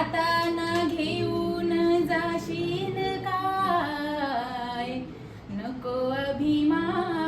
जाताना घेऊन जाशील काय? नको अभिमान.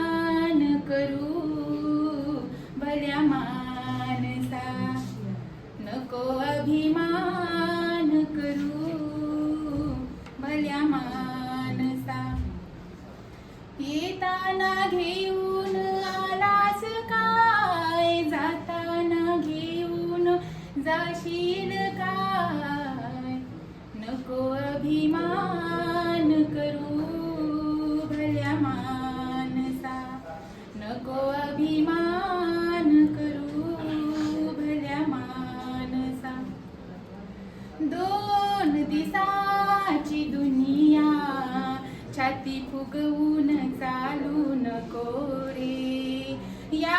छाती फुगवून चालू नको रे या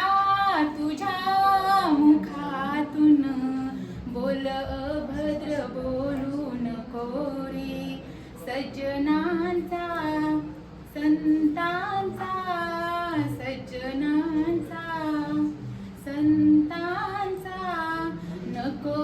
तुझ्या मुखातून बोल अभद्र बोलू नको रे सज्जनांचा संतांचा सज्जनांचा संतांचा नको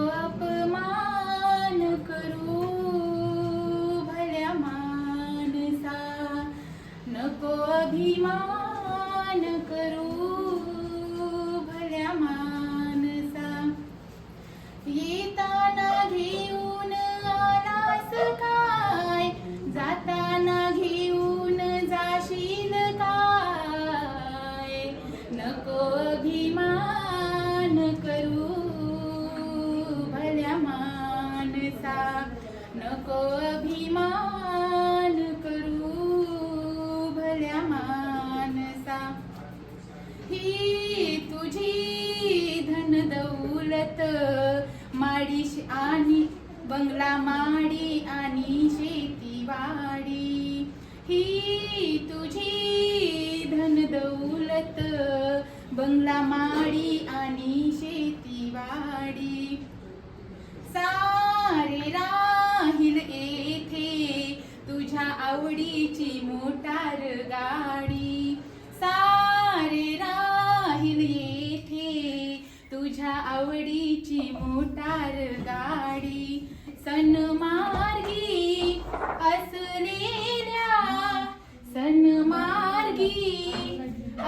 दौलत माडीश आणि बंगला माडी आणि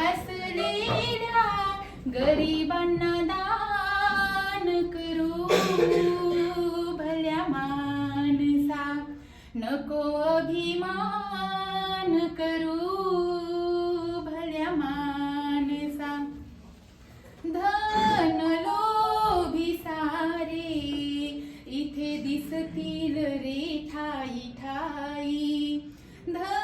असलेल्या गरिबांना दान करू. भल्या मानसा नको अभिमान करू. भल्या मानसा धन लोभी सारे इथे दिसतील रे ठाई ठाई. धन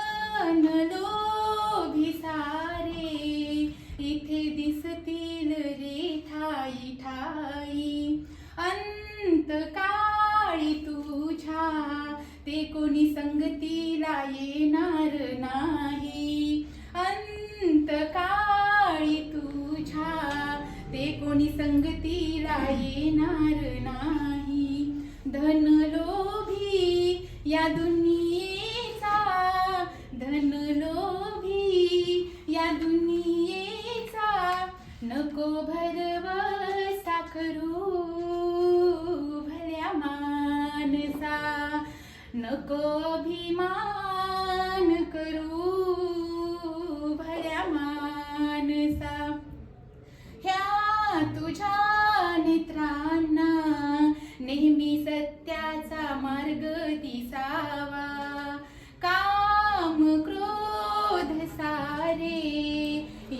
दिसतील रे ठाई ठाई अंत काळी तुझ्या ते कोणी संगतीला येणार नाही. अंत काळी तुझ्या ते कोणी संगतीला येणार नाही. धनलोभी या दुन नको भरवसा करू भल्या मानसा। नको अभिमान करू भल्या मानसा। ह्या तुझ्या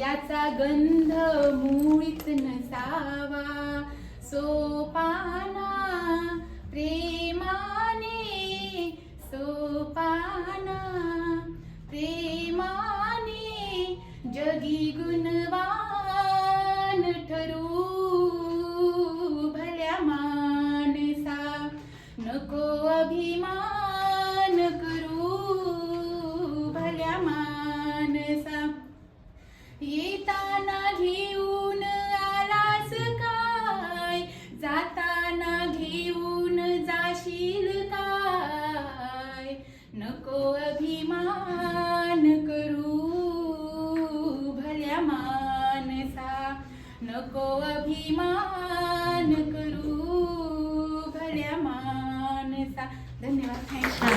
याचा गंध मुळीच नसावा. सोपाना प्रेमाने सोपाना प्रेमाने जगी गुणवान ठरू भल्या मानसा नको अभिमान करू भल्या मानसा येताना घेऊन आलास काय? जाताना घेऊन जाशील काय? नको अभिमान करू भल्या मानसा. नको अभिमान करू भल्या मानसा. धन्यवाद. थँक्यू